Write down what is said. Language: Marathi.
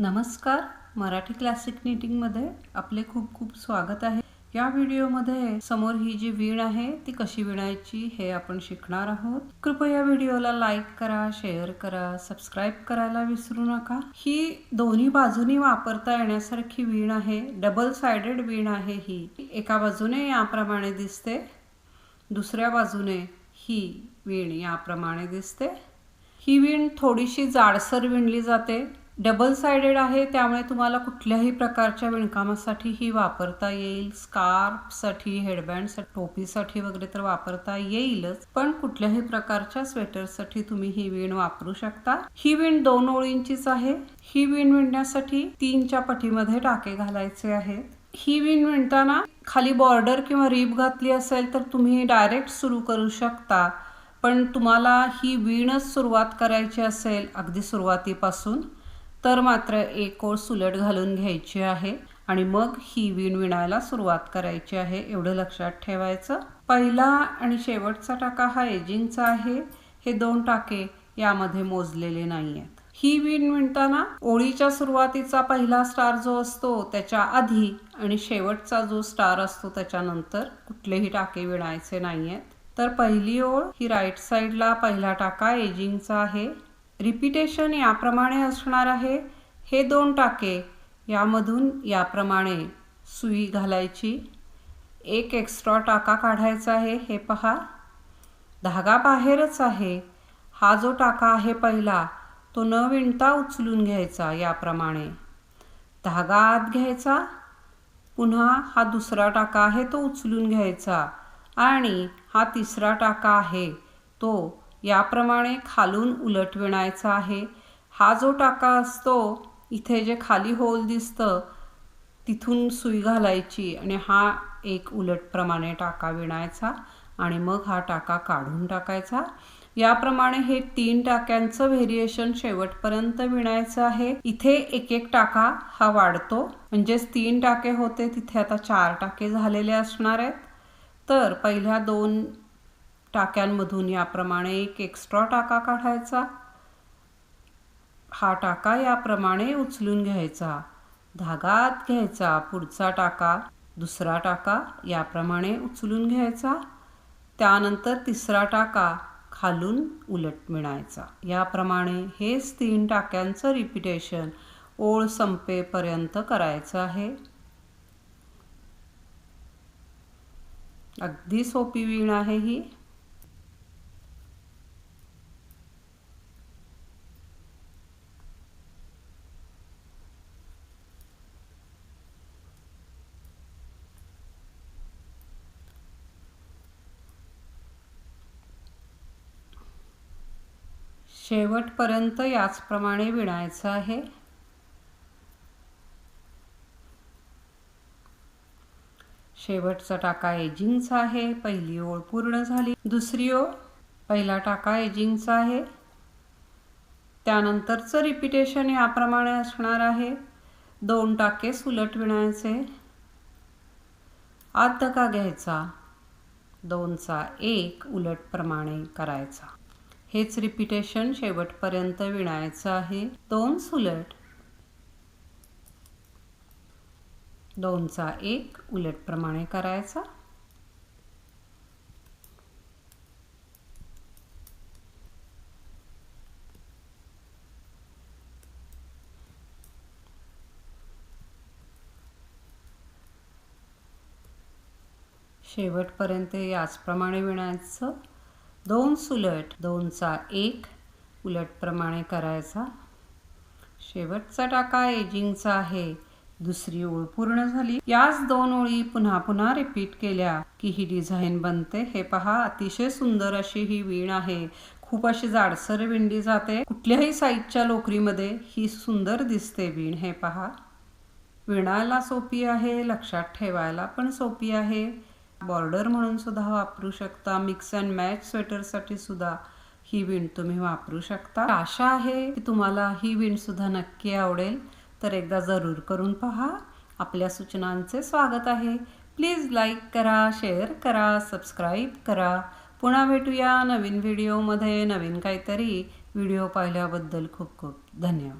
नमस्कार. मराठी क्लासिक निटिंगमध्ये आपले खूप खूप स्वागत आहे. या व्हिडिओमध्ये समोर ही जी वीण आहे ती कशी विणायची हे आपण शिकणार आहोत. कृपया व्हिडिओला लाईक करा शेअर करा सबस्क्राईब करायला विसरू नका. ही दोन्ही बाजूनी वापरता येण्यासारखी वीण आहे डबल सायडेड वीण आहे ही. एका बाजूने याप्रमाणे दिसते दुसऱ्या बाजूने ही वीण याप्रमाणे दिसते. ही वीण थोडीशी जाडसर विणली जाते. डबल सायडेड आहे त्यामुळे तुम्हाला कुठल्याही प्रकारच्या विणकामासाठी ही वापरता येईल. स्कार्फसाठी हेडबँडसाठी टोपीसाठी वगैरे तर वापरता येईलच पण कुठल्याही प्रकारच्या स्वेटरसाठी तुम्ही ही विण वापरू शकता. ही विण दोन ओळींचीच आहे. ही विण विणण्यासाठी तीनच्या पटीमध्ये टाके घालायचे आहेत. ही विण विणताना खाली बॉर्डर किंवा रीप घातली असेल तर तुम्ही डायरेक्ट सुरू करू शकता. पण तुम्हाला ही विणच सुरुवात करायची असेल अगदी सुरुवातीपासून तर मात्र एक ओळ सुलट घालून घ्यायची आहे आणि मग ही विण विणायला सुरुवात करायची आहे एवढं लक्षात ठेवायचं. पहिला आणि शेवटचा टाका हा एजिंगचा आहे. हे दोन टाके यामध्ये मोजलेले नाही आहेत ही विण विणताना ओळीच्या सुरुवातीचा पहिला स्टार जो असतो त्याच्या आधी आणि शेवटचा जो स्टार असतो त्याच्यानंतर कुठलेही टाके विणायचे नाही आहेत तर पहिली ओळ ही राईट साईडला पहिला टाका एजिंगचा आहे. रिपिटेशन याप्रमाणे असणार आहे. हे दोन टाके यामधून याप्रमाणे सुई घालायची. एक एक्स्ट्रा टाका काढायचा आहे. हे पहा. धागा बाहेरच आहे. हा जो टाका आहे पहिला तो न विणता उचलून घ्यायचा याप्रमाणे. धागा आत घ्यायचा. पुन्हा हा दुसरा टाका आहे तो उचलून घ्यायचा. आणि हा तिसरा टाका आहे तो याप्रमाणे खालून उलट विणायचा आहे. हा जो टाका असतो इथे जे खाली होल दिसतं तिथून सुई घालायची आणि हा एक उलटप्रमाणे टाका विणायचा आणि मग हा टाका काढून टाकायचा. याप्रमाणे हे तीन टाक्यांचं व्हेरिएशन शेवटपर्यंत विणायचं आहे. इथे एक एक टाका हा वाढतो. म्हणजेच तीन टाके होते तिथे आता चार टाके झालेले असणार आहेत. तर पहिल्या दोन टाक्यांमधून याप्रमाणे एक एक्स्ट्रा टाका काढायचा. हा टाका याप्रमाणे उचलून घ्यायचा. धागात घ्यायचा पुढचा टाका दुसरा टाका याप्रमाणे उचलून घ्यायचा. त्यानंतर तिसरा टाका खालून उलट मिळायचा. याप्रमाणे हेच तीन टाक्यांचं रिपिटेशन ओळ संपेपर्यंत करायचं आहे. अगदी सोपी वीण आहे ही. शेवटपर्यंत याचप्रमाणे विणायचं आहे. शेवटचा टाका एजिंगचा आहे. पहिली ओळ पूर्ण झाली. दुसरी ओळ पहिला टाका एजिंगचा आहे. त्यानंतरचं रिपिटेशन याप्रमाणे असणार आहे. दोन टाके सुलट विणायचे. आत धका घ्यायचा. दोनचा एक उलटप्रमाणे करायचा. हेच रिपिटेशन शेवटपर्यंत विणायचं आहे. दोन सुलट. दोनचा एक उलटप्रमाणे करायचा. शेवटपर्यंत याचप्रमाणे विणायचं. दोन सुलट दोनचा एक उलटप्रमाणे करायचा. शेवटचा टाका एजिंगचा आहे. दुसरी ओळ पूर्ण झाली. याच दोन ओळी पुन्हा पुन्हा रिपीट केल्या की ही डिझाईन बनते. हे पहा अतिशय सुंदर अशी ही वीण आहे. खूप अशी जाडसर विणली जाते. कुठल्याही साईजच्या लोकरीमध्ये ही सुंदर दिसते वीण. हे पहा. विणायला सोपी आहे लक्षात ठेवायला पण सोपी आहे. बॉर्डर म्हणून सुद्धा वापरू शकता. मिक्स अँड मॅच स्वेटरसाठी सुद्धा ही विण तुम्ही वापरू शकता. आशा आहे की तुम्हाला ही विण सुद्धा नक्की आवडेल. तर एकदा जरूर करून पहा. आपल्या सूचनांचे स्वागत आहे. प्लीज लाईक करा शेअर करा सबस्क्राईब करा. पुन्हा भेटूया नवीन व्हिडिओमध्ये. नवीन काहीतरी व्हिडिओ पाहिल्याबद्दल खूप खूप धन्यवाद.